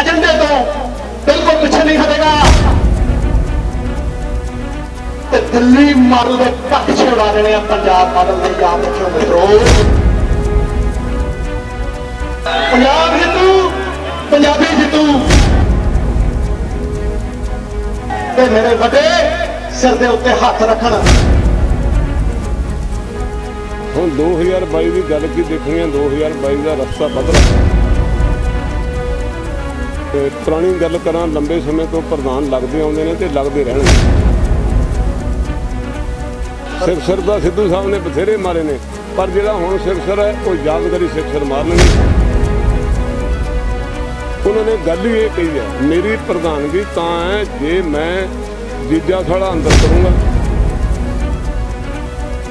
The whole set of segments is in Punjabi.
ਏਜੰਡੇ ਤੋਂ ਬਿਲਕੁਲ ਪਿੱਛੇ ਨਹੀਂ ਹਟੇਗਾ। ਤੇ ਦਿੱਲੀ ਮਾਡਲ ਦੇ ਕੱਖ ਛੁਡਾ ਦੇਣੇ ਆ ਪੰਜਾਬ ਮਾਡਲ ਦੇ ਯਾਦ ਰੱਖਿਓ ਮਿੱਤਰੋ। ਪੰਜਾਬ ਜਿੱਤੂ, ਪੰਜਾਬੀ ਜਿੱਤੂ। ਤੇ ਮੇਰੇ ਵੱਡੇ ਸਿਰ ਦੇ ਉੱਤੇ ਹੱਥ ਰੱਖਣ। ਹੁਣ 2022 ਦੀ ਗੱਲ ਕੀ ਦੇਖਣੀ ਹੈ 2022 ਦਾ ਰਸਤਾ ਬਦਲ। ਤੇ ਪੁਰਾਣੀ ਗੱਲ ਕਰਾਂ, ਲੰਬੇ ਸਮੇਂ ਤੋਂ ਪ੍ਰਧਾਨ ਲੱਗਦੇ ਆਉਂਦੇ ਨੇ ਤੇ ਲੱਗਦੇ ਰਹਿਣਗੇ। ਸਿਰਸਰ ਦਾ ਸਿੱਧੂ ਸਾਹਿਬ ਨੇ ਬਥੇਰੇ ਮਾਰੇ ਨੇ, ਪਰ ਜਿਹੜਾ ਹੁਣ ਸਿਰਸਰ ਹੈ, ਉਹ ਯਾਦਗਾਰੀ ਸਿਰਸਰ ਮਾਰਨਗੇ ਉਹਨਾਂ ਨੇ ਗੱਲ ਹੀ ਇਹ ਕਹੀ ਹੈ, ਮੇਰੀ ਪ੍ਰਧਾਨਗੀ ਤਾਂ ਹੈ ਜੇ ਮੈਂ ਜੀਜਾ ਸਾਲਾ ਅੰਦਰ ਕਰੂੰਗਾ।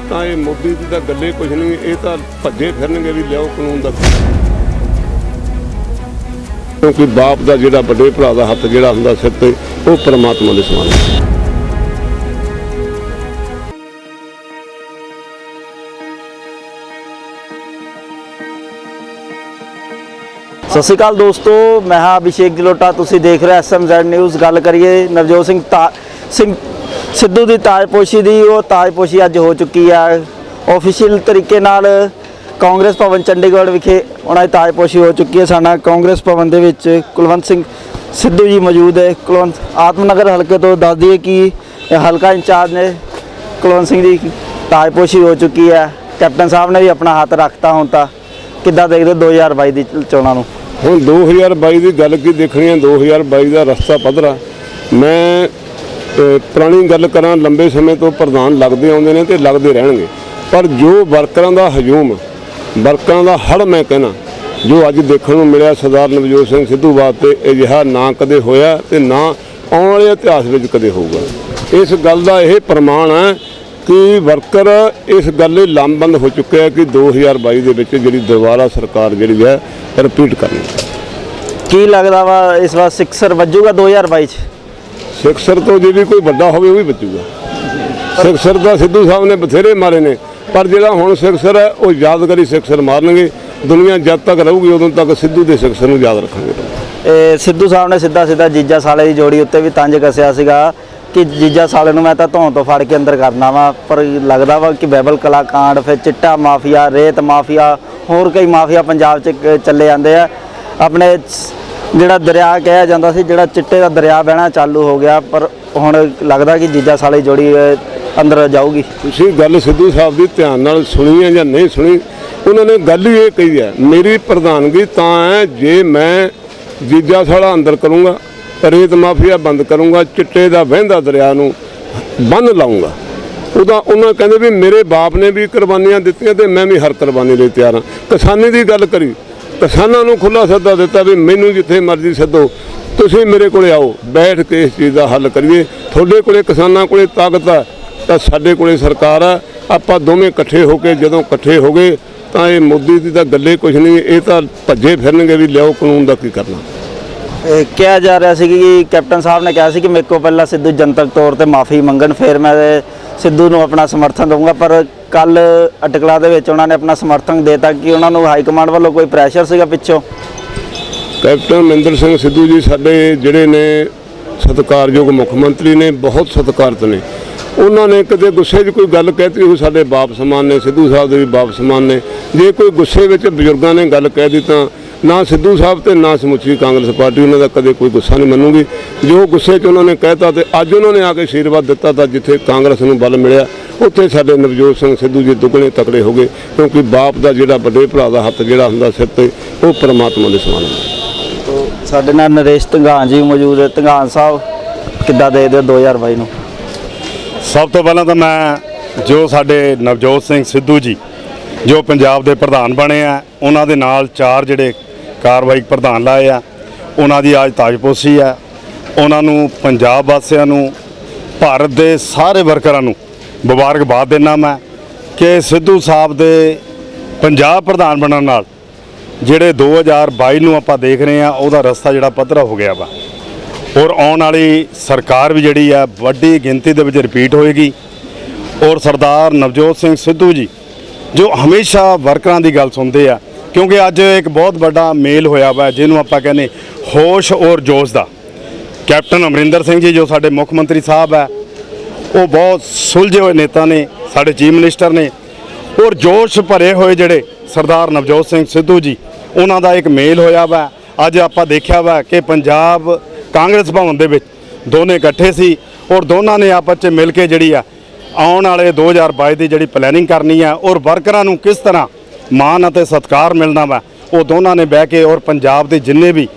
ਤਾਂ ਇਹ ਮੋਦੀ ਦੀ ਤਾਂ ਗੱਲੇ ਕੁਝ ਨਹੀਂ, ਇਹ ਤਾਂ ਭੱਜੇ ਫਿਰਨਗੇ ਵੀ ਲਿਆਓ ਕਾਨੂੰਨ ਦਾ। ਕਿਉਂਕਿ ਬਾਪ ਦਾ ਜਿਹੜਾ ਵੱਡੇ ਭਰਾ ਦਾ ਹੱਥ ਜਿਹੜਾ ਹੁੰਦਾ ਸਿਰ ਤੇ, ਉਹ ਪਰਮਾਤਮਾ ਦੇ ਸਮਾਨ ਹੈ ਸਤਿ ਸ਼੍ਰੀ ਅਕਾਲ ਦੋਸਤੋ, ਮੈਂ ਹਾਂ ਅਭਿਸ਼ੇਕ ਜਲੋਟਾ ਤੁਸੀਂ ਦੇਖ ਰਹੇ ਐਸਐਮਜ਼ੈਡ ਨਿਊਜ਼। ਗੱਲ ਕਰੀਏ ਨਵਜੋਤ ਸਿੰਘ ਤਾ- ਸਿੰਘ ਸਿੱਧੂ ਦੀ ਤਾਜਪੋਸ਼ੀ ਦੀ, ਉਹ ਤਾਜਪੋਸ਼ੀ ਅੱਜ ਹੋ ਚੁੱਕੀ ਹੈ ਆਫੀਸ਼ੀਅਲ ਤਰੀਕੇ ਨਾਲ ਕਾਂਗਰਸ ਭਵਨ ਚੰਡੀਗੜ੍ਹ ਵਿਖੇ ਉਹਨਾਂ ਦੀ ਤਾਜਪੋਸ਼ੀ ਹੋ ਚੁੱਕੀ ਹੈ ਸਾਡਾ ਕਾਂਗਰਸ ਭਵਨ ਦੇ ਵਿੱਚ, ਕੁਲਵੰਤ ਸਿੰਘ ਸਿੱਧੂ ਜੀ ਮੌਜੂਦ ਹੈ। ਕੁਲਵੰਤ, ਆਤਮਨਗਰ ਹਲਕੇ ਤੋਂ ਦੱਸ ਦਈਏ ਕਿ ਹਲਕਾ ਇੰਚਾਰਜ ਨੇ ਕੁਲਵੰਤ ਸਿੰਘ ਦੀ ਤਾਜਪੋਸ਼ੀ ਹੋ ਚੁੱਕੀ ਹੈ। ਕੈਪਟਨ ਸਾਹਿਬ ਨੇ ਵੀ ਆਪਣਾ ਹੱਥ ਰੱਖਤਾ ਹੁਣ ਤਾਂ। ਕਿੱਦਾਂ ਦੇਖਦੇ ਹੋ 2022 ਦੀ ਚੋਣਾਂ ਨੂੰ? ਹੁਣ 2022 ਦੀ ਗੱਲ ਕੀ ਦੇਖਣੀ ਹੈ? 2022 ਦਾ ਰਸਤਾ ਪੱਧਰਾ। ਮੈਂ ਪੁਰਾਣੀ ਗੱਲ ਕਰਾਂ, ਲੰਬੇ ਸਮੇਂ ਤੋਂ ਪ੍ਰਧਾਨ ਲੱਗਦੇ ਆਉਂਦੇ ਨੇ ਤੇ ਲੱਗਦੇ ਰਹਿਣਗੇ। ਪਰ ਜੋ ਵਰਕਰਾਂ ਦਾ ਹਜੂਮ ਵਰਕਰਾਂ ਦਾ ਹੜ ਮੈਂ ਕਹਿਣਾ ਜੋ ਅੱਜ ਦੇਖਣ ਨੂੰ ਮਿਲਿਆ ਸਰਦਾਰ ਨਵਜੋਤ ਸਿੰਘ ਸਿੱਧੂ ਵਾਸਤੇ ਅਜਿਹਾ ਨਾ ਕਦੇ ਹੋਇਆ ਤੇ ਨਾ ਆਉਣ ਵਾਲੇ ਇਤਿਹਾਸ ਵਿੱਚ ਕਦੇ ਹੋਊਗਾ। ਇਸ ਗੱਲ ਦਾ ਇਹ ਪ੍ਰਮਾਣ ਹੈ ਕਿ ਵਰਕਰ ਇਸ ਗੱਲ ਲਈ ਲਾਮਬੰਦ ਹੋ ਚੁੱਕਿਆ ਕਿ 2022 ਦੇ ਵਿੱਚ ਜਿਹੜੀ ਦੁਬਾਰਾ ਸਰਕਾਰ ਜਿਹੜੀ ਹੈ ਰਿਪੀਟ ਕਰਨੀ ਕੀ ਲੱਗਦਾ ਵਾ ਇਸ ਵਾਰ ਸਿਕਸਰ ਵੱਜੂਗਾ 2022 ਚ? ਸਿਕਸਰ ਤੋਂ ਜੇ ਵੀ ਕੋਈ ਵੱਡਾ ਹੋਵੇ ਉਹ ਵੀ ਬਚੂਗਾ ਸਿਕਸਰ ਦਾ ਸਿੱਧੂ ਸਾਹਿਬ ਨੇ ਬਥੇਰੇ ਮਾਰੇ ਨੇ। ਪਰ ਜਿਹੜਾ ਹੁਣ ਸਿਕਸਰ ਹੈ, ਉਹ ਯਾਦਗਾਰੀ ਸਿਕਸਰ ਮਾਰਨਗੇ। ਦੁਨੀਆ ਜਦ ਤੱਕ ਰਹੂਗੀ, ਉਦੋਂ ਤੱਕ ਸਿੱਧੂ ਦੇ ਸਿਕਸਰ ਨੂੰ ਯਾਦ ਰੱਖਾਂਗੇ। ਇਹ ਸਿੱਧੂ ਸਾਹਿਬ ਨੇ ਸਿੱਧਾ ਸਿੱਧਾ ਜੀਜਾ ਸਾਲੇ ਦੀ ਜੋੜੀ ਉੱਤੇ ਵੀ ਤੰਜ ਕੱਸਿਆ ਸੀਗਾ ਕਿ ਜੀਜਾ ਸਾਲੇ ਨੂੰ ਮੈਂ ਤਾਂ ਧੌਣ ਤੋਂ ਫੜ ਕੇ ਅੰਦਰ ਕਰਨਾ ਵਾ, ਪਰ ਲੱਗਦਾ ਵਾ ਕਿ ਬੈਬਲ ਕਲਾਕਾਂਡ, ਫਿਰ ਚਿੱਟਾ ਮਾਫੀਆ, ਰੇਤ ਮਾਫੀਆ, ਹੋਰ ਕਈ ਮਾਫੀਆ ਪੰਜਾਬ 'ਚ ਚੱਲੇ ਜਾਂਦੇ ਆ। ਆਪਣੇ ਜਿਹੜਾ ਦਰਿਆ ਕਿਹਾ ਜਾਂਦਾ ਸੀ, ਜਿਹੜਾ ਚਿੱਟੇ ਦਾ ਦਰਿਆ ਬਹਿਣਾ ਚਾਲੂ ਹੋ ਗਿਆ, ਪਰ ਹੁਣ ਲੱਗਦਾ ਕਿ ਜੀਜਾ ਸਾਲੇ ਦੀ ਜੋੜੀ ਅੰਦਰ ਜਾਊਗੀ। ਤੁਸੀਂ ਗੱਲ ਸਿੱਧੂ ਸਾਹਿਬ ਦੀ ਧਿਆਨ ਨਾਲ ਸੁਣੀ ਹੈ ਜਾਂ ਨਹੀਂ ਸੁਣੀ, ਉਹਨਾਂ ਨੇ ਗੱਲ ਹੀ ਇਹ ਕਹੀ ਹੈ, ਮੇਰੀ ਪ੍ਰਧਾਨਗੀ ਤਾਂ ਹੈ ਜੇ ਮੈਂ ਜੀਜਾ ਸਾਲਾ ਅੰਦਰ ਕਰੂੰਗਾ, ਰੇਤ ਮਾਫੀਆ ਬੰਦ ਕਰੂੰਗਾ, ਚਿੱਟੇ ਦਾ ਵਹਿੰਦਾ ਦਰਿਆ ਨੂੰ ਬੰਨ ਲਾਉਂਗਾ ਉਹਦਾ ਉਹਨਾਂ ਕਹਿੰਦੇ ਵੀ ਮੇਰੇ ਬਾਪ ਨੇ ਵੀ ਕੁਰਬਾਨੀਆਂ ਦਿੱਤੀਆਂ ਤੇ ਮੈਂ ਵੀ ਹਰ ਕੁਰਬਾਨੀ ਲਈ ਤਿਆਰ ਹਾਂ। ਕਿਸਾਨੀ ਦੀ ਗੱਲ ਕਰੀ, ਕਿਸਾਨਾਂ ਨੂੰ ਖੁੱਲਾ ਸੱਦਾ ਦਿੱਤਾ ਵੀ ਮੈਨੂੰ ਜਿੱਥੇ ਮਰਜ਼ੀ ਸੱਦੋ, ਤੁਸੀਂ ਮੇਰੇ ਕੋਲੇ ਆਓ, ਬੈਠ ਕੇ ਇਸ ਚੀਜ਼ ਦਾ ਹੱਲ ਕਰੀਏ। ਤੁਹਾਡੇ ਕੋਲੇ ਕਿਸਾਨਾਂ ਕੋਲੇ ਤਾਕਤ ਹੈ ਤਾਂ ਸਾਡੇ ਕੋਲੇ ਸਰਕਾਰ ਆ। ਆਪਾਂ ਦੋਵੇਂ ਇਕੱਠੇ ਹੋ ਕੇ ਜਦੋਂ ਇਕੱਠੇ ਹੋ ਗਏ ਤਾਂ ਇਹ ਮੋਦੀ ਦੀ ਤਾਂ ਗੱਲੇ ਕੁਝ ਨਹੀਂ ਇਹ ਤਾਂ ਭੱਜੇ ਫਿਰਨਗੇ ਵੀ ਲਿਆਓ ਕਾਨੂੰਨ ਦਾ ਕੀ ਕਰਨਾ। ਇਹ ਕਿਹਾ ਜਾ ਰਿਹਾ ਸੀ ਕਿ ਕੈਪਟਨ ਸਾਹਿਬ ਨੇ ਕਿਹਾ ਸੀ ਕਿ ਮੇਰੇ ਕੋਲ ਪਹਿਲਾਂ ਸਿੱਧੂ ਜਨਤਕ ਤੌਰ ਤੇ ਮਾਫੀ ਮੰਗਣ ਫਿਰ ਮੈਂ ਸਿੱਧੂ ਨੂੰ ਆਪਣਾ ਸਮਰਥਨ ਦਊਂਗਾ ਪਰ ਕੱਲ ਅਟਕਲਾ ਦੇ ਵਿੱਚ ਉਹਨਾਂ ਨੇ ਆਪਣਾ ਸਮਰਥਨ ਦੇਤਾ ਕਿ ਉਹਨਾਂ ਨੂੰ ਹਾਈ ਕਮਾਂਡ ਵੱਲੋਂ ਕੋਈ ਪ੍ਰੈਸ਼ਰ ਸੀਗਾ ਪਿੱਛੋਂ। ਕੈਪਟਨ ਮਹਿੰਦਰ ਸਿੰਘ ਸਿੱਧੂ ਜੀ ਸਾਡੇ ਜਿਹੜੇ ਨੇ ਸਤਿਕਾਰਯੋਗ ਮੁੱਖ ਮੰਤਰੀ ਨੇ ਬਹੁਤ ਸਤਿਕਾਰਤ ਨੇ। ਉਹਨਾਂ ਨੇ ਕਦੇ ਗੁੱਸੇ 'ਚ ਕੋਈ ਗੱਲ ਕਹਿਤੀ ਉਹ ਸਾਡੇ ਬਾਪ ਸਮਾਨ ਨੇ, ਸਿੱਧੂ ਸਾਹਿਬ ਦੇ ਵੀ ਬਾਪ ਸਮਾਨ ਨੇ। ਜੇ ਕੋਈ ਗੁੱਸੇ ਵਿੱਚ ਬਜ਼ੁਰਗਾਂ ਨੇ ਗੱਲ ਕਹਿ ਦਿੱਤੀ ਤਾਂ ਨਾ ਸਿੱਧੂ ਸਾਹਿਬ ਤੇ ਨਾ ਸਮੁੱਚੀ ਕਾਂਗਰਸ ਪਾਰਟੀ, ਉਹਨਾਂ ਦਾ ਕਦੇ ਕੋਈ ਗੁੱਸਾ ਨਹੀਂ ਮੰਨੂਗੀ। ਜੋ ਗੁੱਸੇ 'ਚ ਉਹਨਾਂ ਨੇ ਕਹਿਤਾ ਤੇ ਅੱਜ ਉਹਨਾਂ ਨੇ ਆ ਕੇ ਆਸ਼ੀਰਵਾਦ ਦਿੱਤਾ ਤਾਂ ਜਿੱਥੇ ਕਾਂਗਰਸ ਨੂੰ ਬਲ ਮਿਲਿਆ, ਉੱਥੇ ਸਾਡੇ ਨਵਜੋਤ ਸਿੰਘ ਸਿੱਧੂ ਜੀ ਦੁੱਗਣੇ ਤਕੜੇ ਹੋ ਗਏ, ਕਿਉਂਕਿ ਬਾਪ ਦਾ ਜਿਹੜਾ ਵੱਡੇ ਭਰਾ ਦਾ ਹੱਥ ਜਿਹੜਾ ਹੁੰਦਾ ਸਿਰ ਤੇ, ਉਹ ਪਰਮਾਤਮਾ ਦੇ ਸਮਾਨ ਹੁੰਦਾ। ਸਾਡੇ ਨਾਲ ਨਰੇਸ਼ ਧੰਗਾਨ ਜੀ ਮੌਜੂਦ ਹੈ। ਧੰਗਾਨ ਸਾਹਿਬ, ਕਿੱਦਾਂ ਦੇਖਦੇ ਹੋ 2022 ਨੂੰ? ਸਭ ਤੋਂ ਪਹਿਲਾਂ ਤਾਂ ਮੈਂ ਜੋ ਸਾਡੇ ਨਵਜੋਤ ਸਿੰਘ ਸਿੱਧੂ ਜੀ, ਜੋ ਪੰਜਾਬ ਦੇ ਪ੍ਰਧਾਨ ਬਣੇ ਆ, ਉਹਨਾਂ ਦੇ ਨਾਲ ਚਾਰ ਜਿਹੜੇ ਕਾਰਵਾਈ ਪ੍ਰਧਾਨ ਲਾਏ ਆ, ਉਹਨਾਂ ਦੀ ਅੱਜ ਤਾਜਪੋਸ਼ੀ ਆ। ਉਹਨਾਂ ਨੂੰ ਪੰਜਾਬ ਵਾਸੀਆਂ ਨੂੰ, ਭਾਰਤ ਦੇ ਸਾਰੇ ਵਰਕਰਾਂ ਨੂੰ ਮੁਬਾਰਕਬਾਦ ਦੇਣਾ ਮੈਂ ਕਿ ਸਿੱਧੂ ਸਾਹਿਬ ਦੇ ਪੰਜਾਬ ਪ੍ਰਧਾਨ ਬਣਨ ਨਾਲ ਜਿਹੜੇ 2022 ਨੂੰ ਆਪਾਂ ਦੇਖ ਰਹੇ ਆ, ਉਹਦਾ ਰਸਤਾ ਜਿਹੜਾ ਪੱਧਰਾ ਹੋ ਗਿਆ ਵਾ। ਔਰ ਆਉਣ ਵਾਲੀ ਸਰਕਾਰ ਵੀ ਜਿਹੜੀ ਆ, ਵੱਡੀ ਗਿਣਤੀ ਦੇ ਵਿੱਚ ਰਿਪੀਟ ਹੋਏਗੀ। ਔਰ ਸਰਦਾਰ ਨਵਜੋਤ ਸਿੰਘ ਸਿੱਧੂ ਜੀ, ਜੋ ਹਮੇਸ਼ਾ ਵਰਕਰਾਂ ਦੀ ਗੱਲ ਸੁਣਦੇ ਆ, ਕਿਉਂਕਿ ਅੱਜ ਇੱਕ ਬਹੁਤ ਵੱਡਾ ਮੇਲ ਹੋਇਆ ਵਾ, ਜਿਹਨੂੰ ਆਪਾਂ ਕਹਿੰਦੇ ਹੋਸ਼ ਔਰ ਜੋਸ਼ ਦਾ। ਕੈਪਟਨ ਅਮਰਿੰਦਰ ਸਿੰਘ ਜੀ, ਜੋ ਸਾਡੇ ਮੁੱਖ ਮੰਤਰੀ ਸਾਹਿਬ ਹੈ ਉਹ ਬਹੁਤ ਸੁਲਝੇ ਹੋਏ ਨੇਤਾ ਨੇ, ਸਾਡੇ ਚੀਫ ਮਿਨਿਸਟਰ ਨੇ। ਔਰ ਜੋਸ਼ ਭਰੇ ਹੋਏ ਜਿਹੜੇ ਸਰਦਾਰ ਨਵਜੋਤ ਸਿੰਘ ਸਿੱਧੂ ਜੀ, ਉਹਨਾਂ ਦਾ ਇੱਕ ਮੇਲ ਹੋਇਆ ਵਾ। ਅੱਜ ਆਪਾਂ ਦੇਖਿਆ ਵਾ ਕਿ ਪੰਜਾਬ ਕਾਂਗਰਸ ਭਵਨ ਦੇ ਵਿੱਚ ਦੋਨੇ ਇਕੱਠੇ ਸੀ ਔਰ ਦੋਨਾਂ ਨੇ ਆਪਸ 'ਚ ਮਿਲ ਕੇ ਜਿਹੜੀ ਆ ਆਉਣ ਵਾਲੇ 2022 ਦੀ ਜਿਹੜੀ ਪਲੈਨਿੰਗ ਕਰਨੀ ਆ ਔਰ ਵਰਕਰਾਂ ਨੂੰ ਕਿਸ ਤਰ੍ਹਾਂ ਮਾਣ ਅਤੇ ਸਤਿਕਾਰ ਮਿਲਣਾ ਵਾ, ਉਹ ਦੋਨਾਂ ਨੇ ਬਹਿ ਕੇ ਔਰ ਪੰਜਾਬ ਦੇ ਜਿੰਨੇ ਵੀ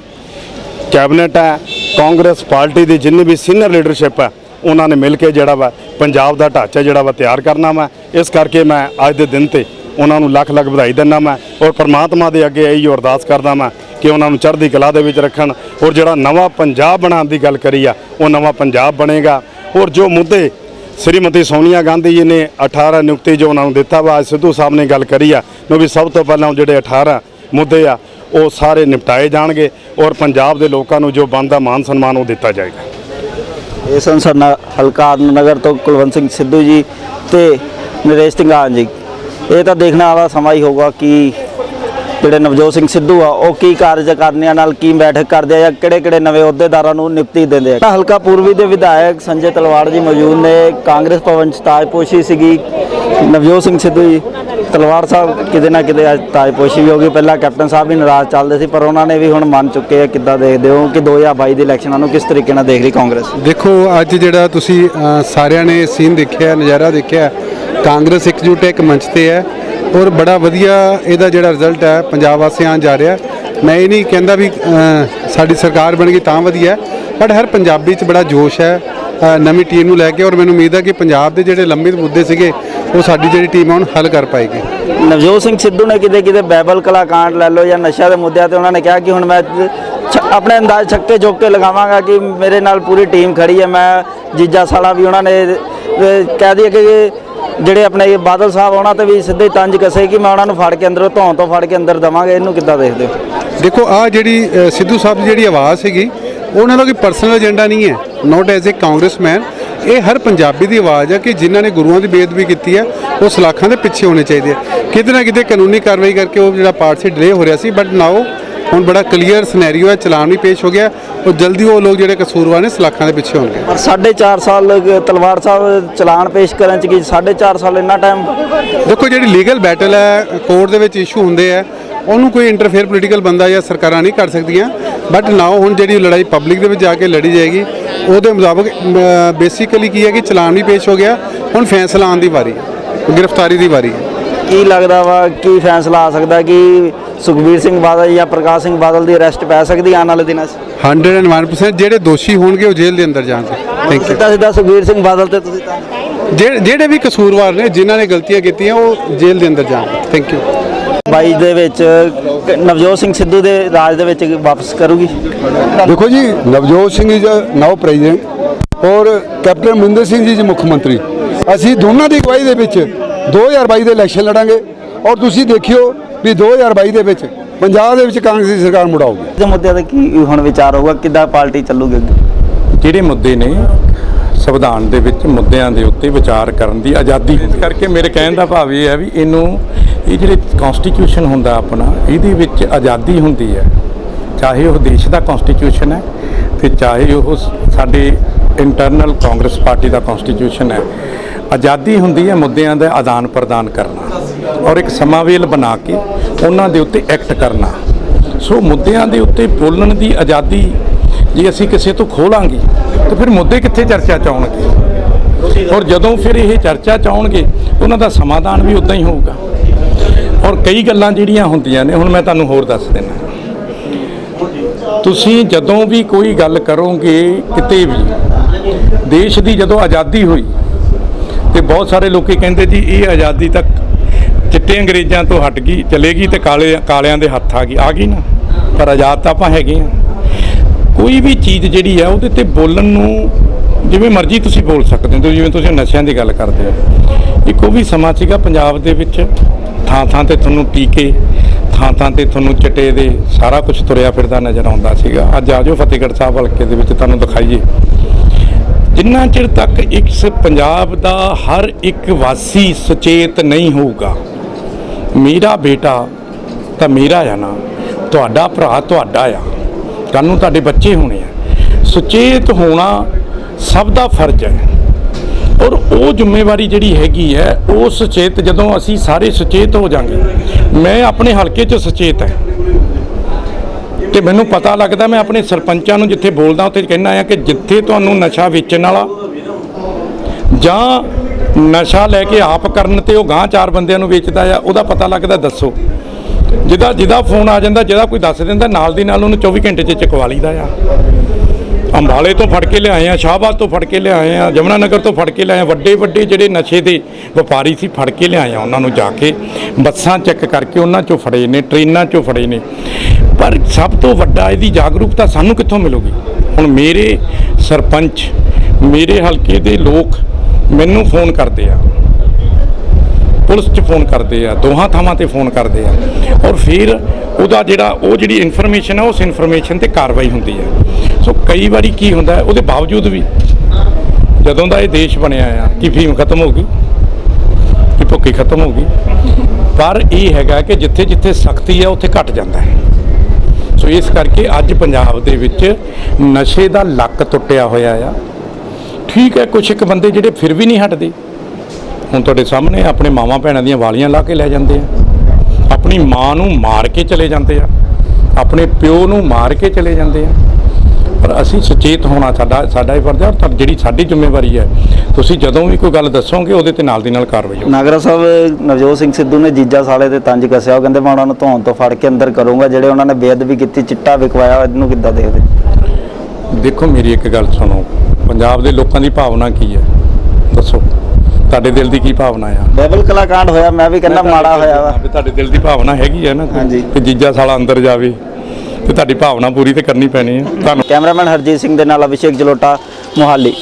ਕੈਬਨਿਟ ਹੈ ਕਾਂਗਰਸ ਪਾਰਟੀ ਦੀ ਜਿੰਨੀ ਵੀ ਸੀਨੀਅਰ ਲੀਡਰਸ਼ਿਪ ਹੈ ਉਹਨਾਂ ਨੇ ਮਿਲ ਕੇ ਜਿਹੜਾ ਵਾ ਪੰਜਾਬ ਦਾ ਢਾਂਚਾ ਜਿਹੜਾ ਵਾ ਤਿਆਰ ਕਰਨਾ ਵਾ। ਇਸ ਕਰਕੇ ਮੈਂ ਅੱਜ ਦੇ ਦਿਨ ਤੇ ਉਹਨਾਂ ਨੂੰ ਲੱਖ ਲੱਖ ਵਧਾਈ ਦਿੰਦਾ ਮੈਂ ਔਰ ਪਰਮਾਤਮਾ ਦੇ ਅੱਗੇ ਇਹੀ ਅਰਦਾਸ ਕਰਦਾ ਮੈਂ ਕਿ ਉਹਨਾਂ ਨੂੰ ਚੜ੍ਹਦੀ ਕਲਾ ਦੇ ਵਿੱਚ ਰੱਖਣ ਔਰ ਜਿਹੜਾ ਨਵਾਂ ਪੰਜਾਬ ਬਣਾਉਣ ਦੀ ਗੱਲ ਕਰੀ ਆ, ਉਹ ਨਵਾਂ ਪੰਜਾਬ ਬਣੇਗਾ। ਔਰ ਜੋ ਮੁੱਦੇ ਸ੍ਰੀਮਤੀ ਸੋਨੀਆ ਗਾਂਧੀ ਜੀ ਨੇ 18 ਨਿਯੁਕਤੀ ਜੋ ਉਹਨਾਂ ਨੂੰ ਦਿੱਤਾ ਵਾ, ਅੱਜ ਸਿੱਧੂ ਸਾਹਿਬ ਨੇ ਗੱਲ ਕਰੀ ਆ ਨੂੰ ਵੀ ਸਭ ਤੋਂ ਪਹਿਲਾਂ ਉਹ ਜਿਹੜੇ 18 ਮੁੱਦੇ ਆ, ਉਹ ਸਾਰੇ ਨਿਪਟਾਏ ਜਾਣਗੇ ਔਰ ਪੰਜਾਬ ਦੇ ਲੋਕਾਂ ਨੂੰ ਜੋ ਬਣਦਾ ਮਾਨ ਸਨਮਾਨ ਉਹ ਦਿੱਤਾ ਜਾਏਗਾ। ਇਹ ਸਨ ਸਾਡਾ ਹਲਕਾ ਨਗਰ ਤੋਂ ਕੁਲਵੰਤ ਸਿੰਘ ਸਿੱਧੂ ਜੀ ਤੇ ਨਰੇਸ਼ ਸਿੰਘਾਨ ਜੀ। ਇਹ ਤਾਂ ਦੇਖਣਾ ਵਾਲਾ ਸਮਾਂ ਹੀ ਹੋਊਗਾ ਕਿ ਜਿਹੜੇ ਨਵਜੋਤ ਸਿੰਘ ਸਿੱਧੂ ਆ, ਉਹ ਕੀ ਕਾਰਜ ਕਰਨਿਆਂ ਨਾਲ ਕੀ ਬੈਠਕ ਕਰਦੇ ਆ ਜਾਂ ਕਿਹੜੇ ਕਿਹੜੇ ਨਵੇਂ ਅਹੁਦੇਦਾਰਾਂ ਨੂੰ ਨਿਯੁਕਤੀ ਦਿੰਦੇ ਆ। ਹਲਕਾ ਪੂਰਬੀ ਦੇ ਵਿਧਾਇਕ ਸੰਜੇ ਤਲਵਾੜ ਜੀ ਮੌਜੂਦ ਨੇ। ਕਾਂਗਰਸ ਭਵਨ ਚ ਤਾਜਪੋਸ਼ੀ ਸੀਗੀ। ਨਵਜੋਤ ਸਿੰਘ ਸਿੱਧੂ ਜੀ ਤਲਵਾੜ ਸਾਹਿਬ ਕਿਤੇ ਨਾ ਕਿਤੇ ਅੱਜ ਤਾਜਪੋਸ਼ੀ ਵੀ ਹੋ ਗਈ। ਪਹਿਲਾਂ ਕੈਪਟਨ ਸਾਹਿਬ ਵੀ ਨਾਰਾਜ਼ ਚੱਲਦੇ ਸੀ, ਪਰ ਉਹਨਾਂ ਨੇ ਵੀ ਹੁਣ ਮੰਨ ਚੁੱਕੇ ਆ। ਕਿੱਦਾਂ ਦੇਖਦੇ ਹੋ ਕਿ 2022 ਦੇ ਇਲੈਕਸ਼ਨਾਂ ਨੂੰ ਕਿਸ ਤਰੀਕੇ ਨਾਲ ਦੇਖ ਰਹੀ ਕਾਂਗਰਸ? ਦੇਖੋ, ਅੱਜ ਜਿਹੜਾ ਤੁਸੀਂ ਸਾਰਿਆਂ ਨੇ ਸੀਨ ਦੇਖਿਆ, ਨਜ਼ਾਰਾ ਦੇਖਿਆ ਕਾਂਗਰਸ ਇਕਜੁੱਟ ਹੈ, ਇੱਕ ਮੰਚ ਤੇ ਹੈ ਔਰ ਬੜਾ ਵਧੀਆ ਇਹਦਾ ਜਿਹੜਾ ਰਿਜ਼ਲਟ ਹੈ, ਪੰਜਾਬ ਵਾਸੀਆਂ ਜਾ ਰਿਹਾ। ਮੈਂ ਇਹ ਨਹੀਂ ਕਹਿੰਦਾ ਵੀ ਸਾਡੀ ਸਰਕਾਰ ਬਣ ਗਈ ਤਾਂ ਵਧੀਆ ਬਟ ਹਰ ਪੰਜਾਬੀ 'ਚ ਬੜਾ ਜੋਸ਼ ਹੈ ਨਵੀਂ ਟੀਮ ਨੂੰ ਲੈ ਕੇ ਔਰ ਮੈਨੂੰ ਉਮੀਦ ਹੈ ਕਿ ਪੰਜਾਬ ਦੇ ਜਿਹੜੇ ਲੰਬਿਤ ਮੁੱਦੇ ਸੀਗੇ, ਉਹ ਸਾਡੀ ਜਿਹੜੀ ਟੀਮ ਹੈ, ਹੁਣ ਹੱਲ ਕਰ ਪਾਏਗੀ। ਨਵਜੋਤ ਸਿੰਘ ਸਿੱਧੂ ਨੇ ਕਿਤੇ ਕਿਤੇ ਬਾਈਬਲ ਕਲਾਕਾਂਡ ਲੈ ਲਓ ਜਾਂ ਨਸ਼ਾ ਦੇ ਮੁੱਦਿਆਂ ਤੇ ਉਹਨਾਂ ਨੇ ਕਿਹਾ ਕਿ ਹੁਣ ਮੈਂ ਛ- ਆਪਣੇ ਅੰਦਾਜ਼ ਛੱਕੇ ਚੁੱਕ ਕੇ ਲਗਾਵਾਂਗਾ ਕਿ ਮੇਰੇ ਨਾਲ ਪੂਰੀ ਟੀਮ ਖੜੀ ਹੈ, ਮੈਂ ਜੀਜਾ ਸਾਲਾ ਵੀ ਉਹਨਾਂ ਨੇ ਕਹਿ ਦਈਏ ਕਿ ਜਿਹੜੇ ਆਪਣੇ ਇਹ ਬਾਦਲ ਸਾਹਿਬ ਉਹਨਾਂ ਤੇ ਵੀ ਸਿੱਧੇ ਤੰਜ ਕਸੇ ਕਿ ਮੈਂ ਉਹਨਾਂ ਨੂੰ ਫੜ ਕੇ ਅੰਦਰੋਂ ਧੌਣ ਤੋਂ ਫੜ ਕੇ ਅੰਦਰ ਦਵਾਂਗੇ ਇਹਨੂੰ ਕਿੱਦਾਂ ਦੇਖਦੇ ਹੋ? ਦੇਖੋ ਆ ਜਿਹੜੀ ਅ, ਸਿੱਧੂ ਸਾਹਿਬ ਦੀ ਜਿਹੜੀ ਆਵਾਜ਼ ਸੀਗੀ ਉਹਨਾਂ ਦਾ ਕੋਈ ਪਰਸਨਲ ਏਜੰਡਾ ਨਹੀਂ ਹੈ ਨੋਟ ਐਜ਼ ਅ ਕਾਂਗਰਸਮੈਨ ਇਹ ਹਰ ਪੰਜਾਬੀ ਦੀ ਆਵਾਜ਼ ਹੈ ਕਿ ਜਿਨ੍ਹਾਂ ਨੇ ਗੁਰੂਆਂ ਦੀ ਬੇਅਦਬੀ ਕੀਤੀ ਹੈ ਉਹ ਸਲਾਖਾਂ ਦੇ ਪਿੱਛੇ ਹੋਣੇ ਚਾਹੀਦੇ ਆ। ਕਿਤੇ ਨਾ ਕਿਤੇ ਕਾਨੂੰਨੀ ਕਾਰਵਾਈ ਕਰਕੇ ਉਹ ਜਿਹੜਾ ਪਾਰਟ ਸੀ ਡਿਲੇ ਹੋ ਰਿਹਾ ਸੀ ਬਟ ਨਾਓ ਹੁਣ ਬੜਾ ਕਲੀਅਰ ਸਿਨੈਰੀਓ ਹੈ ਚਲਾਨ ਵੀ ਪੇਸ਼ ਹੋ ਗਿਆ ਉਹ ਜਲਦੀ ਉਹ ਲੋਕ ਜਿਹੜੇ ਕਸੂਰਵਾਰ ਨੇ ਸਲਾਖਾਂ ਦੇ ਪਿੱਛੇ ਹੋਣਗੇ। ਪਰ 4.5 ਸਾਲ ਤਲਵਾਰ ਸਾਹਿਬ ਚਲਾਨ ਪੇਸ਼ ਕਰਨ ਚ ਕੀ 4.5 ਸਾਲ ਇੰਨਾ ਟਾਈਮ ਦੇਖੋ ਜਿਹੜੀ ਲੀਗਲ ਬੈਟਲ ਹੈ ਕੋਰਟ ਦੇ ਵਿੱਚ ਇਸ਼ੂ ਹੁੰਦੇ ਆ ਉਹਨੂੰ ਕੋਈ ਇੰਟਰਫੇਅਰ ਪੋਲੀਟੀਕਲ ਬੰਦਾ ਜਾਂ ਸਰਕਾਰਾਂ ਨਹੀਂ ਕਰ ਸਕਦੀਆਂ। ਬਟ ਨਾਓ ਹੁਣ ਜਿਹੜੀ ਲੜਾਈ ਪਬਲਿਕ ਦੇ ਵਿੱਚ ਜਾ ਕੇ ਲੜੀ ਜਾਏਗੀ ਉਹਦੇ ਮੁਤਾਬਕ ਬੇਸਿਕਲੀ ਕੀ ਹੈ ਕਿ ਚਲਾਨ ਵੀ ਪੇਸ਼ ਹੋ ਗਿਆ ਹੁਣ ਫੈਸਲਾ ਆਉਣ ਦੀ ਵਾਰੀ ਗ੍ਰਿਫਤਾਰੀ ਦੀ ਵਾਰੀ ਕੀ ਲੱਗਦਾ ਵਾ ਕੀ ਫੈਸਲਾ ਆ ਸਕਦਾ ਕਿ ਸੁਖਬੀਰ ਸਿੰਘ ਬਾਦਲ ਜਾਂ ਪ੍ਰਕਾਸ਼ ਸਿੰਘ ਬਾਦਲ ਦੀ ਅਰੈਸਟ ਪੈ ਸਕਦੀ ਆਉਣ ਵਾਲੇ ਦਿਨਾਂ 'ਚ? 101% ਜਿਹੜੇ ਦੋਸ਼ੀ ਹੋਣਗੇ ਉਹ ਜੇਲ੍ਹ ਦੇ ਅੰਦਰ ਜਾਣਗੇ। ਥੈਂਕ ਯੂ ਸਿੱਧਾ ਸਿੱਧਾ ਸੁਖਬੀਰ ਸਿੰਘ ਬਾਦਲ ਤੇ ਤੁਸੀਂ ਤਾਂ ਜਿਹੜੇ ਜਿਹੜੇ ਵੀ ਕਸੂਰਵਾਰ ਨੇ ਜਿਨ੍ਹਾਂ ਨੇ ਗਲਤੀਆਂ ਕੀਤੀਆਂ ਉਹ ਜੇਲ੍ਹ ਦੇ ਅੰਦਰ ਜਾਣਗੇ। ਥੈਂਕ ਯੂ 22 ਦੇ ਵਿੱਚ ਕ- ਨਵਜੋਤ ਸਿੰਘ ਸਿੱਧੂ ਦੇ ਰਾਜ ਦੇ ਵਿੱਚ ਵਾਪਸ ਕਰੂਗੀ? ਦੇਖੋ ਜੀ ਨਵਜੋਤ ਸਿੰਘ ਜੀ ਨਾਓ ਪ੍ਰੈਜ਼ੀਡੈਂਟ ਔਰ ਕੈਪਟਨ ਅਮਰਿੰਦਰ ਸਿੰਘ ਜੀ ਜੀ ਮੁੱਖ ਮੰਤਰੀ। ਅਸੀਂ ਦੋਨਾਂ ਦੀ ਅਗਵਾਈ ਦੇ ਵਿੱਚ 2022 ਦੇ ਇਲੈਕਸ਼ਨ ਲੜਾਂਗੇ ਔਰ ਤੁਸੀਂ ਦੇਖਿਓ ਵੀ 2022 ਦੇ ਵਿੱਚ ਪੰਜਾਬ ਦੇ ਵਿੱਚ ਕਾਂਗਰਸ ਦੀ ਸਰਕਾਰ ਮੁੜਾਊਗੀ ਦੇ ਮੁੱਦਿਆਂ ਤੇ ਕੀ ਹੁਣ ਵਿਚਾਰ ਹੋਊਗਾ? ਕਿੱਦਾਂ ਪਾਰਟੀ ਚੱਲੂਗੀ ਅੱਗੇ? ਜਿਹੜੇ ਮੁੱਦੇ ਨੇ ਸੰਵਿਧਾਨ ਦੇ ਵਿੱਚ ਮੁੱਦਿਆਂ ਦੇ ਉੱਤੇ ਵਿਚਾਰ ਕਰਨ ਦੀ ਆਜ਼ਾਦੀ। ਇਸ ਕਰਕੇ ਮੇਰੇ ਕਹਿਣ ਦਾ ਭਾਵ ਇਹ ਹੈ ਵੀ ਇਹਨੂੰ ਇਹ ਜਿਹੜੇ ਕਨਸਟੀਟਿਊਸ਼ਨ ਹੁੰਦਾ ਆਪਣਾ ਇਹਦੇ ਵਿੱਚ ਆਜ਼ਾਦੀ ਹੁੰਦੀ ਹੈ। ਚਾਹੇ ਉਹ ਦੇਸ਼ ਦਾ ਕਨਸਟੀਟਿਊਸ਼ਨ ਹੈ ਤੇ ਚਾਹੇ ਉਹ ਸਾਡੇ ਇੰਟਰਨਲ ਕਾਂਗਰਸ ਪਾਰਟੀ ਦਾ ਕਨਸਟੀਟਿਊਸ਼ਨ ਹੈ। ਆਜ਼ਾਦੀ ਹੁੰਦੀ ਹੈ ਮੁੱਦਿਆਂ ਦਾ ਆਦਾਨ ਪ੍ਰਦਾਨ ਕਰਨਾ। ਔਰ ਇੱਕ ਸਮਾਵੇਲ ਬਣਾ ਕੇ ਉਹਨਾਂ ਦੇ ਉੱਤੇ ਐਕਟ ਕਰਨਾ। ਸੋ ਮੁੱਦਿਆਂ ਦੇ ਉੱਤੇ ਬੋਲਣ ਦੀ ਆਜ਼ਾਦੀ ਜੇ ਅਸੀਂ ਕਿਸੇ ਤੋਂ ਖੋਲਾਂਗੇ, ਤਾਂ ਫਿਰ ਮੁੱਦੇ ਕਿੱਥੇ ਚਰਚਾ ਚ ਆਉਣਗੇ? ਔਰ ਜਦੋਂ ਫਿਰ ਇਹ ਚਰਚਾ ਚ ਆਉਣਗੇ, ਉਹਨਾਂ ਦਾ ਸਮਾਧਾਨ ਵੀ ਉਦਾਂ ਹੀ ਹੋਊਗਾ। ਔਰ ਕਈ ਗੱਲਾਂ ਜਿਹੜੀਆਂ ਹੁੰਦੀਆਂ ਨੇ, ਹੁਣ ਮੈਂ ਤੁਹਾਨੂੰ ਹੋਰ ਦੱਸ ਦਿੰਦਾ। ਤੁਸੀਂ ਜਦੋਂ ਵੀ ਕੋਈ ਗੱਲ ਕਰੋਗੇ, ਕਿਤੇ ਵੀ, ਦੇਸ਼ ਦੀ ਜਦੋਂ ਆਜ਼ਾਦੀ ਹੋਈ, ਤੇ ਬਹੁਤ ਸਾਰੇ ਲੋਕੀ ਕਹਿੰਦੇ ਜੀ, ਇਹ ਆਜ਼ਾਦੀ ਤੱਕ ਚਿੱਟੇ ਅੰਗਰੇਜ਼ਾਂ ਤੋਂ ਹਟ ਗਈ, ਚਲੇਗੀ ਤੇ ਕਾਲੇ ਕਾਲਿਆਂ ਦੇ ਹੱਥ ਆ ਗਈ। ਆ ਗਈ ਨਾ? ਪਰ ਆਜ਼ਾਦ ਤਾਂ ਆਪਾਂ ਹੈਗੇ ਆ। ਕੋਈ ਵੀ ਚੀਜ਼ ਜਿਹੜੀ ਆ, ਉਹਦੇ ਤੇ ਬੋਲਣ ਨੂੰ ਜਿਵੇਂ ਮਰਜ਼ੀ ਤੁਸੀਂ ਬੋਲ ਸਕਦੇ ਹੋ ਜਿਵੇਂ ਤੁਸੀਂ ਨਸ਼ਿਆਂ ਦੀ ਗੱਲ ਕਰਦੇ ਹੋ। ਇੱਕ ਉਹ ਵੀ ਸਮਾਂ ਸੀਗਾ ਪੰਜਾਬ ਦੇ ਵਿੱਚ ਥਾਂ ਥਾਂ ਤੇ ਤੁਹਾਨੂੰ ਟੀਕੇ ਥਾਂ ਥਾਂ ਤੇ ਤੁਹਾਨੂੰ ਚਟੇ ਦੇ ਸਾਰਾ ਕੁਝ ਤੁਰਿਆ ਫਿਰਦਾ ਨਜ਼ਰ ਆਉਂਦਾ ਸੀਗਾ। ਅੱਜ ਆਜੋ ਫਤਿਹਗੜ੍ਹ ਸਾਹਿਬ ਹਲਕੇ ਦੇ ਵਿੱਚ, ਤੁਹਾਨੂੰ ਦਿਖਾਈਏ। ਜਿੰਨਾ ਚਿਰ ਤੱਕ ਇਸ ਪੰਜਾਬ ਦਾ ਹਰ ਇੱਕ ਵਾਸੀ ਸੁਚੇਤ ਨਹੀਂ ਹੋਊਗਾ ਮੇਰਾ ਬੇਟਾ ਤਾਂ ਮੇਰਾ ਆ ਨਾ, ਤੁਹਾਡਾ ਭਰਾ ਤੁਹਾਡਾ ਆ। ਕੱਲ੍ਹ ਨੂੰ ਤੁਹਾਡੇ ਬੱਚੇ ਹੋਣੇ ਆ। ਸੁਚੇਤ ਹੋਣਾ ਸਭ ਦਾ ਫਰਜ਼ ਹੈ। ਔਰ ਉਹ ਜ਼ਿੰਮੇਵਾਰੀ ਜਿਹੜੀ ਹੈਗੀ ਹੈ, ਉਹ ਸੁਚੇਤ, ਜਦੋਂ ਅਸੀਂ ਸਾਰੇ ਸੁਚੇਤ ਹੋ ਜਾਾਂਗੇ, ਮੈਂ ਆਪਣੇ ਹਲਕੇ 'ਚ ਸੁਚੇਤ ਹਾਂ। ਤੇ ਮੈਨੂੰ ਪਤਾ ਲੱਗਦਾ ਮੈਂ ਆਪਣੇ ਸਰਪੰਚਾਂ ਨੂੰ ਜਿੱਥੇ ਬੋਲਦਾ, ਉੱਥੇ ਕਹਿੰਦਾ ਆ ਕਿ ਜਿੱਥੇ ਤੁਹਾਨੂੰ ਨਸ਼ਾ ਵੇਚਣ ਵਾਲਾ ਜਾਂ ਨਸ਼ਾ ਲੈ ਕੇ ਆਪ ਕਰਨ ਤੇ ਉਹ ਗਾਂ ਚਾਰ ਬੰਦਿਆਂ ਨੂੰ ਵੇਚਦਾ ਆ, ਉਹਦਾ ਪਤਾ ਲੱਗਦਾ, ਦੱਸੋ। ਜਿਹਦਾ ਜਿਹਦਾ ਫੋਨ ਆ ਜਾਂਦਾ, ਜਿਹਦਾ ਕੋਈ ਦੱਸ ਦਿੰਦਾ, ਨਾਲ ਦੀ ਨਾਲ ਉਹਨੂੰ 24 ਘੰਟੇ 'ਚ ਚਕਵਾ ਲਈਦਾ ਆ। ਅੰਬਾਲੇ ਤੋਂ ਫੜ ਕੇ ਲਿਆਏ ਆ, ਸ਼ਾਹਬਾਦ ਤੋਂ ਫੜ ਕੇ ਲਿਆਏ ਆ ਜਮਨਾ ਨਗਰ ਤੋਂ ਫੜ ਕੇ ਲਿਆਏ ਆ, ਵੱਡੇ ਵੱਡੇ ਜਿਹੜੇ ਨਸ਼ੇ ਦੇ ਵਪਾਰੀ ਸੀ, ਫੜ ਕੇ ਲਿਆਏ ਆ ਉਹਨਾਂ ਨੂੰ ਜਾ ਕੇ। ਬੱਸਾਂ ਚੈੱਕ ਕਰਕੇ ਉਹਨਾਂ ਚੋਂ ਫੜੇ ਨੇ, ਟ੍ਰੇਨਾਂ ਚੋਂ ਫੜੇ ਨੇ। ਪਰ ਸਭ ਤੋਂ ਵੱਡਾ ਇਹਦੀ ਜਾਗਰੂਕਤਾ ਸਾਨੂੰ ਕਿੱਥੋਂ ਮਿਲੂਗੀ? ਹੁਣ ਮੇਰੇ ਸਰਪੰਚ, ਮੇਰੇ ਹਲਕੇ ਦੇ ਲੋਕ ਮੈਨੂੰ ਫੋਨ ਕਰਦੇ ਆ। ਪੁਲਿਸ 'ਚ ਫੋਨ ਕਰਦੇ ਆ, ਦੋਹਾਂ ਥਾਵਾਂ ਤੇ ਫੋਨ ਕਰਦੇ ਆ। ਔਰ ਫਿਰ ਉਹਦਾ ਜਿਹੜਾ ਉਹ ਜਿਹੜੀ ਇਨਫੋਰਮੇਸ਼ਨ ਆ, ਉਸ ਇਨਫੋਰਮੇਸ਼ਨ ਤੇ ਕਾਰਵਾਈ ਹੁੰਦੀ ਹੈ ਸੋ ਕਈ ਵਾਰੀ ਕੀ ਹੁੰਦਾ ਉਹਦੇ ਬਾਵਜੂਦ ਵੀ ਜਦੋਂ ਦਾ ਇਹ ਦੇਸ਼ ਬਣਿਆ ਆ, ਕਿ ਫੀਮ ਖਤਮ ਹੋ ਗਈ, ਕਿ ਭੁੱਖੀ ਖਤਮ ਹੋ ਗਈ, ਪਰ ਇਹ ਹੈਗਾ ਕਿ ਜਿੱਥੇ ਜਿੱਥੇ ਸਖਤੀ ਹੈ ਉੱਥੇ ਘਟ ਜਾਂਦਾ ਹੈ। ਸੋ ਇਸ ਕਰਕੇ ਅੱਜ ਪੰਜਾਬ ਦੇ ਵਿੱਚ ਨਸ਼ੇ ਦਾ ਲੱਕ ਟੁੱਟਿਆ ਹੋਇਆ ਆ। ਠੀਕ ਹੈ ਕੁਝ ਇੱਕ ਬੰਦੇ ਜਿਹੜੇ ਫਿਰ ਵੀ ਨਹੀਂ ਹਟਦੇ। ਹੁਣ ਤੁਹਾਡੇ ਸਾਹਮਣੇ ਆਪਣੇ ਮਾਵਾਂ ਭੈਣਾਂ ਦੀਆਂ ਵਾਲੀਆਂ ਲਾ ਕੇ ਲੈ ਜਾਂਦੇ ਆ। ਆਪਣੀ ਮਾਂ ਨੂੰ ਮਾਰ ਕੇ ਚਲੇ ਜਾਂਦੇ ਆ। ਆਪਣੇ ਪਿਓ ਨੂੰ ਮਾਰ ਕੇ ਚਲੇ ਜਾਂਦੇ ਆ। ਪਰ ਅਸੀਂ ਸੁਚੇਤ ਹੋਣਾ ਸਾਡਾ ਸਾਡਾ ਹੀ ਫਰਜ਼ ਹੈ ਔਰ ਤੁਹਾਡੀ ਜਿਹੜੀ ਸਾਡੀ ਜ਼ਿੰਮੇਵਾਰੀ ਹੈ ਤੁਸੀਂ ਜਦੋਂ ਵੀ ਕੋਈ ਗੱਲ ਦੱਸੋਗੇ ਉਹਦੇ ਤੇ ਨਾਲ ਦੀ ਨਾਲ ਕਾਰਵਾਈ ਹੋਊ ਨਾਗਰਾ ਸਾਹਿਬ ਨਵਜੋਤ ਸਿੰਘ ਸਿੱਧੂ ਨੇ ਜੀਜਾ ਸਾਲੇ ਤੇ ਤੰਜ ਕੱਸਿਆ। ਉਹ ਕਹਿੰਦੇ ਮੈਂ ਉਹਨਾਂ ਨੂੰ ਧੌਣ ਤੋਂ ਫੜ ਕੇ ਅੰਦਰ ਕਰੂੰਗਾ ਜਿਹੜੇ ਉਹਨਾਂ ਨੇ ਬੇਅਦਬੀ ਕੀਤੀ ਚਿੱਟਾ ਵਿਕਵਾਇਆ ਇਹਨੂੰ ਕਿੱਦਾਂ ਦੇਖਦੇ? ਦੇਖੋ ਮੇਰੀ ਇੱਕ ਗੱਲ ਸੁਣੋ। ਪੰਜਾਬ ਦੇ ਲੋਕਾਂ ਦੀ ਭਾਵਨਾ ਕੀ ਹੈ? ਦੱਸੋ। ਤੁਹਾਡੇ ਦਿਲ ਦੀ ਕੀ ਭਾਵਨਾ ਆ? ਬਾਈਬਲ ਕਲਾਕਾਂਡ ਹੋਇਆ ਮੈਂ ਵੀ ਕਹਿੰਦਾ ਮਾੜਾ ਹੋਇਆ ਵਾ। ਤੁਹਾਡੇ ਦਿਲ ਦੀ ਭਾਵਨਾ ਹੈਗੀ ਹੈ ਨਾ। ਕਿ ਜੀਜਾ ਸਾਲਾ ਅੰਦਰ ਜਾਵੇ ਤੇ ਤੁਹਾਡੀ ਭਾਵਨਾ ਪੂਰੀ ਤੇ ਕਰਨੀ ਪੈਣੀ ਹੈ ਤੁਹਾਨੂੰ ਕੈਮਰਾਮੈਨ ਹਰਜੀਤ ਸਿੰਘ ਦੇ ਨਾਲ ਅਭਿਸ਼ੇਕ ਜਲੋਟਾ ਮੋਹਾਲੀ।